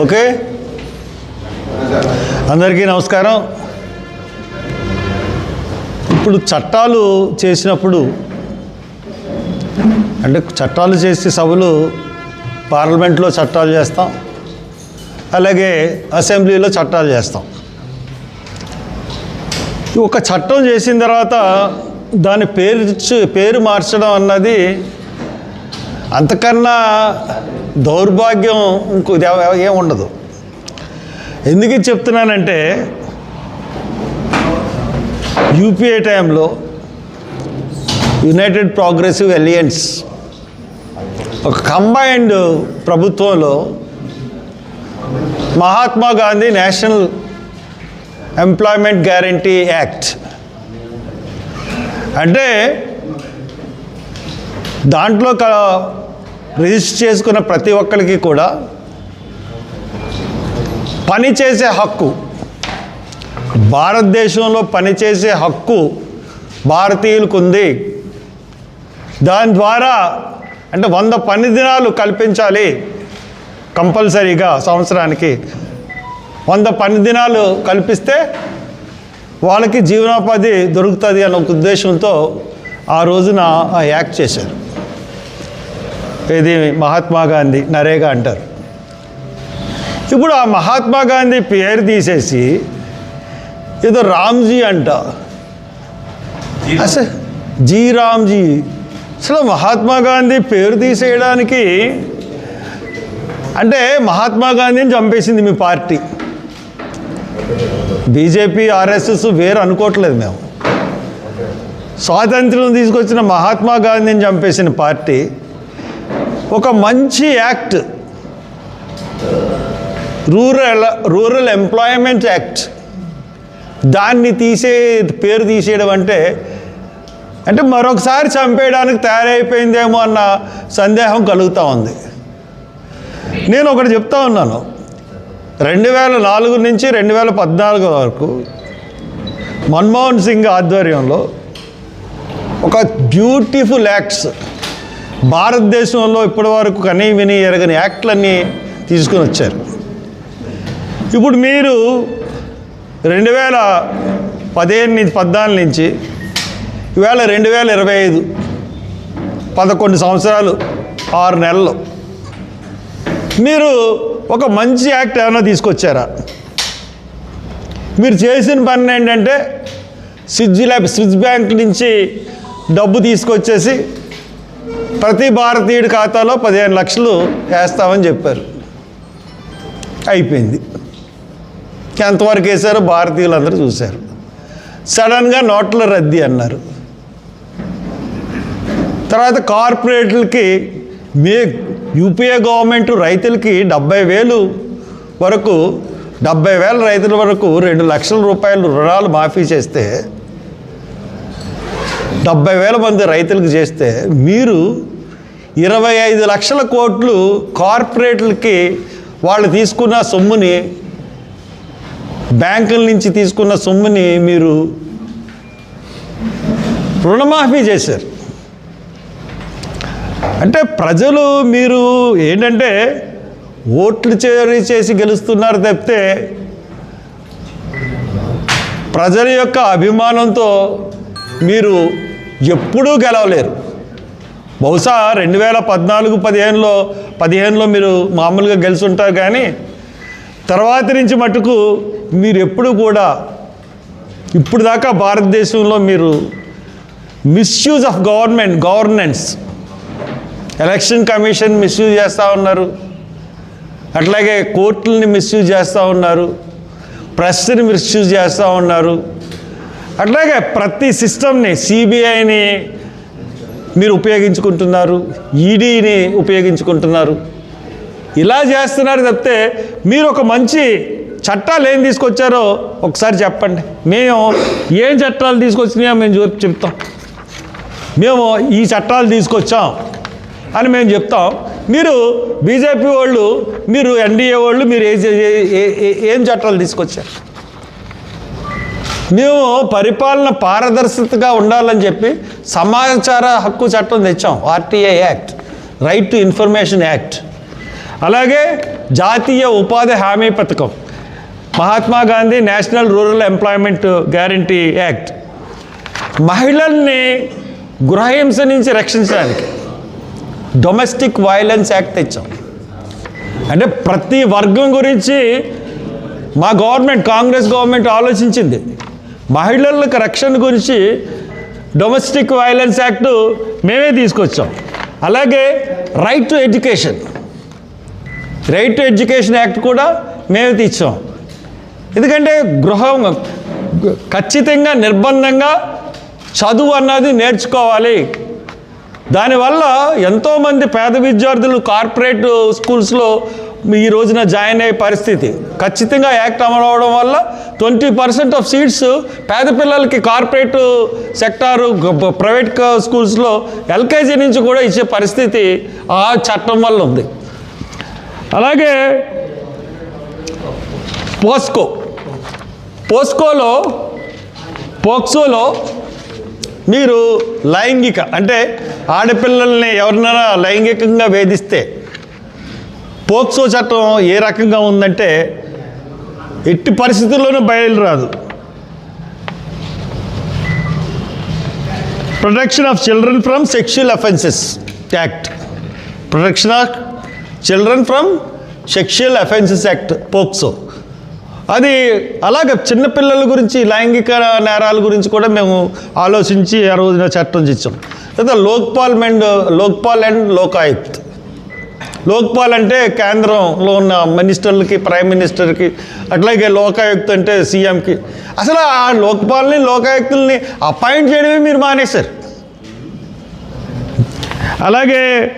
Okay? అందరికీ నమస్కారం. ఇప్పుడు చట్టాలు చేసినప్పుడు అంటే చట్టాలు చేసే సభలు పార్లమెంట్లో చట్టాలు చేస్తాం. అలాగే అసెంబ్లీలో చట్టాలు చేస్తాం. ఒక చట్టం చేసిన తర్వాత దాని పేరు ఇచ్చి- పేరు మార్చడం అన్నది అంతకన్నా దౌర్భాగ్యం ఇంకో ఏం ఉండదు. ఎందుకు చెప్తున్నానంటే యూపీఏ టైంలో యునైటెడ్ ప్రోగ్రెసివ్ ఎలియన్స్ ఒక కంబైన్డ్ ప్రభుత్వంలో Mahatma Gandhi national employment guarantee act. అంటే దాంట్లో రిజిస్టర్ చేసుకున్న ప్రతి ఒక్కరికి కూడా పని చేసే హక్కు భారతదేశంలో పనిచేసే హక్కు భారతీయులకు ఉంది. దాని ద్వారా అంటే వంద పని దినాలు కల్పించాలి కంపల్సరీగా సంవత్సరానికి. వంద పని దినాలు కల్పిస్తే వాళ్ళకి జీవనోపాధి దొరుకుతుంది అన్న ఒక ఉద్దేశంతో ఆ రోజున ఆ యాక్ట్ చేశారు. ఇది మహాత్మా గాంధీ నరేగా అంటారు. ఇప్పుడు ఆ మహాత్మా గాంధీ పేరు తీసేసి ఏదో రామ్జీ అంట. అసలు జీ రామ్జీ. అసలు మహాత్మా గాంధీ పేరు తీసేయడానికి అంటే మహాత్మా గాంధీని చంపేసింది మీ పార్టీ. బీజేపీ ఆర్ఎస్ఎస్ వేరు అనుకోవట్లేదు మేము. స్వాతంత్ర్యం తీసుకొచ్చిన మహాత్మా గాంధీని చంపేసిన పార్టీ ఒక మంచి act. Rural rural employment act. దాన్ని తీసే పేరు తీసేయడం అంటే అంటే మరొకసారి చంపేయడానికి తయారైపోయిందేమో అన్న సందేహం కలుగుతూ ఉంది. నేను ఒకటి చెప్తా ఉన్నాను. రెండు వేల నాలుగు నుంచి రెండు వేల పద్నాలుగు వరకు మన్మోహన్ సింగ్ ఆధ్వర్యంలో ఒక బ్యూటిఫుల్ యాక్ట్స్ భారతదేశంలో ఇప్పటి వరకు కనీ విని ఎరగని యాక్ట్లన్నీ తీసుకుని వచ్చారు. ఇప్పుడు మీరు రెండు వేల పదిహేను నుంచి పద్నాలుగు నుంచి ఇవాళ రెండు వేల ఇరవై ఐదు పదకొండు సంవత్సరాలు ఆరు నెలలు. మీరు ఒక మంచి యాక్ట్ ఏమైనా తీసుకొచ్చారా? మీరు చేసిన పని ఏంటంటే స్విజ్ ల్యాబ్ స్విజ్ బ్యాంక్ నుంచి డబ్బు తీసుకొచ్చేసి ప్రతి భారతీయుడి ఖాతాలో పదిహేను లక్షలు వేస్తామని చెప్పారు. అయిపోయింది. ఎంతవరకు వేశారో భారతీయులందరూ చూశారు. సడన్గా నోట్ల రద్దీ అన్నారు. తర్వాత కార్పొరేట్లకి మే యూపీఏ గవర్నమెంట్ రైతులకి డెబ్బై వేలు వరకు డెబ్బై వేల రైతుల వరకు రెండు లక్షల రూపాయలు రుణాలు మాఫీ చేస్తే డెబ్బై వేల మంది రైతులకు చేస్తే మీరు ఇరవై ఐదు లక్షల కోట్లు కార్పొరేట్లకి వాళ్ళు తీసుకున్న సొమ్ముని బ్యాంకుల నుంచి తీసుకున్న సొమ్ముని మీరు రుణమాఫీ చేశారు. అంటే ప్రజలు మీరు ఏంటంటే ఓట్లు చేరి చేసి గెలుస్తున్నారు తప్పితే ప్రజల యొక్క అభిమానంతో మీరు ఎప్పుడూ గెలవలేరు. బహుశా రెండు వేల పద్నాలుగు పదిహేనులో పదిహేనులో మీరు మామూలుగా గెలుచుంటారు కానీ తర్వాత నుంచి మటుకు మీరు ఎప్పుడు కూడా ఇప్పుడు దాకా భారతదేశంలో మీరు misuse of government governance election commission misuse చేస్తూ ఉన్నారు. అట్లాగే కోర్టుల్ని మిస్యూజ్ చేస్తూ ఉన్నారు. ప్రెస్ని మిస్యూజ్ చేస్తూ ఉన్నారు. అట్లాగే ప్రతి సిస్టమ్ని సిబిఐని మీరు ఉపయోగించుకుంటున్నారు ఈడీని ఉపయోగించుకుంటున్నారు. ఇలా చేస్తున్నారు తప్పితే మీరు ఒక మంచి చట్టాలు ఏం తీసుకొచ్చారో ఒకసారి చెప్పండి. మేము ఏం చట్టాలు తీసుకొచ్చినాయో మేము చెప్తాం. మేము ఈ చట్టాలు తీసుకొచ్చాం అని మేము చెప్తాం. మీరు బీజేపీ వాళ్ళు మీరు ఎన్డీఏ వాళ్ళు మీరు ఏ- ఏం చట్టాలు తీసుకొచ్చారు? మేము పరిపాలన పారదర్శకతగా ఉండాలని చెప్పి సమాచార హక్కు చట్టం తెచ్చాం RTI act right to information act. అలాగే జాతీయ ఉపాధి హామీ పథకం Mahatma Gandhi national rural employment guarantee act. మహిళల్ని గృహహింస నుంచి రక్షించడానికి డొమెస్టిక్ వైలెన్స్ యాక్ట్ తెచ్చాం. అంటే ప్రతి వర్గం గురించి మా గవర్నమెంట్ కాంగ్రెస్ గవర్నమెంట్ ఆలోచించింది. మహిళలకు రక్షణ గురించి డొమెస్టిక్ వైలెన్స్ యాక్ట్ మేమే తీసుకొచ్చాం. అలాగే right to education right to education act కూడా మేమే తెచ్చాం. ఎందుకంటే గృహం ఖచ్చితంగా నిర్బంధంగా చదువు అన్నది నేర్చుకోవాలి. దానివల్ల ఎంతోమంది పేద విద్యార్థులు కార్పొరేట్ స్కూల్స్లో ఈ రోజున జాయిన్ అయ్యే పరిస్థితి. ఖచ్చితంగా యాక్ట్ అమలు అవడం వల్ల ట్వంటీ పర్సెంట్ ఆఫ్ సీట్స్ పేద పిల్లలకి కార్పొరేట్ సెక్టారు ప్రైవేట్ స్కూల్స్లో ఎల్కేజీ నుంచి కూడా ఇచ్చే పరిస్థితి ఆ చట్టం వల్ల ఉంది. అలాగే పోస్కో. పోస్కోలో పోక్సోలో మీరు లైంగిక అంటే ఆడపిల్లల్ని ఎవరినైనా లైంగికంగా వేధిస్తే పోక్సో చట్టం ఏ రకంగా ఉందంటే ఎట్టి పరిస్థితుల్లోనూ బయలురాదు protection of children from sexual offences act protection of children from sexual offences act POCSO. అది అలాగే చిన్నపిల్లల గురించి లైంగిక నేరాల గురించి కూడా మేము ఆలోచించి ఆ రోజున చట్టం తెచ్చాం లేదా లోక్పాల్ అండ్ లోక్పాల్ అండ్ లోకాయుక్త్. లోక్పాల్ అంటే కేంద్రంలో ఉన్న మినిస్టర్లకి ప్రైమ్ మినిస్టర్కి అట్లాగే లోకాయుక్త అంటే సీఎంకి. అసలు ఆ లోక్పాల్ని లోకాయుక్తుల్ని అపాయింట్ చేయడమే మీరు మానేశారు. అలాగే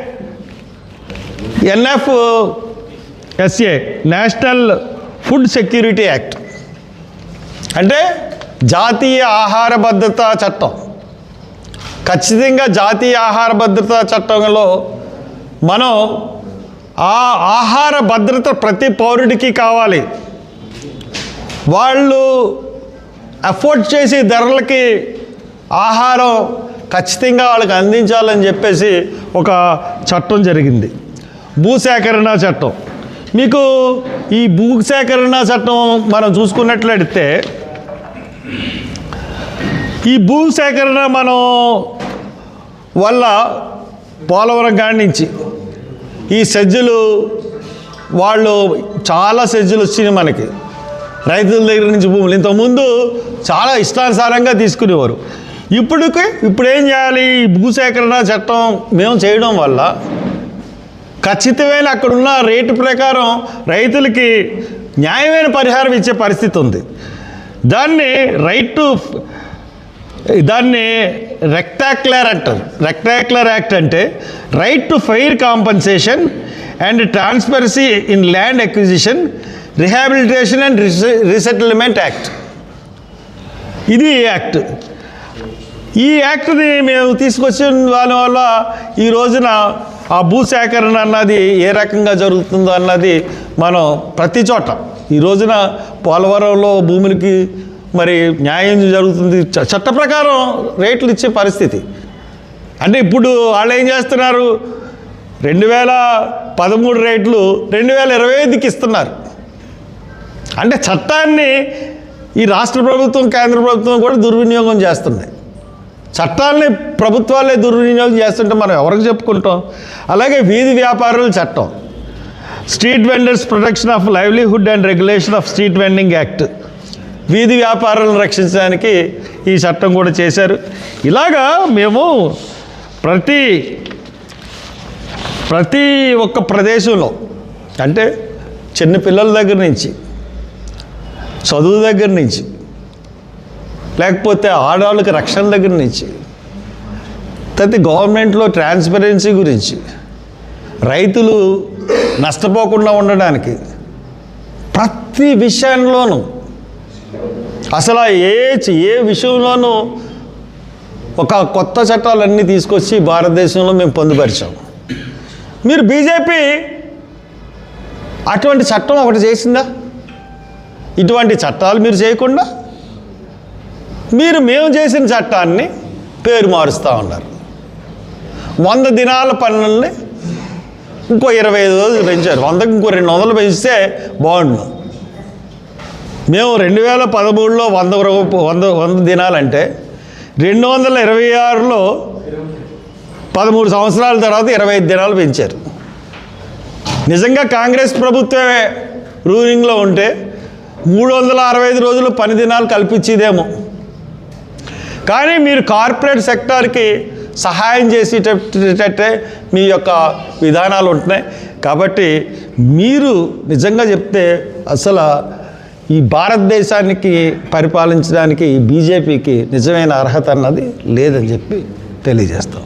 NF SA national food security act. అంటే జాతీయ ఆహార భద్రతా చట్టం. ఖచ్చితంగా జాతీయ ఆహార భద్రతా చట్టంలో మనం ఆ ఆహార భద్రత ప్రతి పౌరుడికి కావాలి. వాళ్ళు అఫోర్డ్ చేసే ధరలకి ఆహారం ఖచ్చితంగా వాళ్ళకి అందించాలని చెప్పేసి ఒక చట్టం జరిగింది. భూసేకరణ చట్టం. మీకు ఈ భూసేకరణ చట్టం మనం చూసుకున్నట్లయితే ఈ భూసేకరణ మనం వల్ల పోలవరం కాడి నుంచి ఈ సజ్జులు వాళ్ళు చాలా సజ్జలు వచ్చినాయి మనకి. రైతుల దగ్గర నుంచి భూములు. ఇంతకుముందు చాలా ఇష్టానుసారంగా తీసుకునేవారు. ఇప్పటికి ఇప్పుడు ఏం చేయాలి? ఈ భూసేకరణ చట్టం మేము చేయడం వల్ల ఖచ్చితమైన అక్కడున్న రేటు ప్రకారం రైతులకి న్యాయమైన పరిహారం ఇచ్చే పరిస్థితి ఉంది. దాన్ని రైట్ టు దాన్ని రెక్టాక్యులర్ అంటారు. రెక్టాక్యులర్ యాక్ట్ అంటే right to fair compensation and transparency in land acquisition rehabilitation and resettlement act ఇది యాక్ట్ ఈ యాక్ట్ని మేము తీసుకొచ్చిన దాని వల్ల ఈ రోజున ఆ భూసేకరణ అన్నది ఏ రకంగా జరుగుతుందో అన్నది మనం ప్రతి చోట ఈ రోజున పోలవరంలో భూములకి మరి న్యాయం జరుగుతుంది. చట్ట ప్రకారం రేట్లు ఇచ్చే పరిస్థితి. అంటే ఇప్పుడు వాళ్ళు ఏం చేస్తున్నారు? రెండు వేల పదమూడు రేట్లు రెండు వేల ఇరవై ఐదుకి ఇస్తున్నారు. అంటే చట్టాన్ని ఈ రాష్ట్ర ప్రభుత్వం కేంద్ర ప్రభుత్వం కూడా దుర్వినియోగం చేస్తున్నాయి. చట్టాలని ప్రభుత్వాలే దుర్వినియోగం చేస్తుంటే మనం ఎవరికి చెప్పుకుంటాం? అలాగే వీధి వ్యాపారుల చట్టం. Street vendors protection of livelihood and regulation of street vending act. వీధి వ్యాపారాలను రక్షించడానికి ఈ చట్టం కూడా చేశారు. ఇలాగా మేము ప్రతి ప్రతి ఒక్క ప్రదేశంలో అంటే చిన్న పిల్లల దగ్గర నుంచి చదువు దగ్గర నుంచి లేకపోతే ఆడవాళ్ళకి రక్షణ దగ్గర నుంచి ప్రతి గవర్నమెంట్లో ట్రాన్స్పరెన్సీ గురించి రైతులు నష్టపోకుండా ఉండడానికి ప్రతి విషయంలోనూ అసలు ఏ ఏ విషయంలోనూ ఒక కొత్త చట్టాలన్నీ తీసుకొచ్చి భారతదేశంలో మేము పొందుపరిచాం. మీరు బీజేపీ అటువంటి చట్టం ఒకటి చేసిందా? ఇటువంటి చట్టాలు మీరు చేయకుండా మీరు మేము చేసిన చట్టాన్ని పేరు మారుస్తూ ఉన్నారు. వంద దినాల పనుల్ని ఇంకో ఇరవై ఐదు రోజులు పెంచారు. వందకి ఇంకో రెండు వందలు పెంచితే బాగుండు. మేము రెండు వేల పదమూడులో వంద వంద వంద దినాలంటే రెండు వందల ఇరవై ఆరులో పదమూడు సంవత్సరాల తర్వాత ఇరవై ఐదు దినాలు పెంచారు. నిజంగా కాంగ్రెస్ ప్రభుత్వమే రూలింగ్లో ఉంటే మూడు వందల అరవై ఐదు రోజులు పని దినాలు కల్పించేదేమో. కానీ మీరు కార్పొరేట్ సెక్టార్కి సహాయం చేసేటట్టే మీ యొక్క విధానాలు ఉంటున్నాయి. కాబట్టి మీరు నిజంగా చెప్తే అసలు ఈ భారతదేశానికి పరిపాలించడానికి ఈ బీజేపీకి నిజమైన అర్హత అన్నది లేదని చెప్పి తెలియజేస్తాం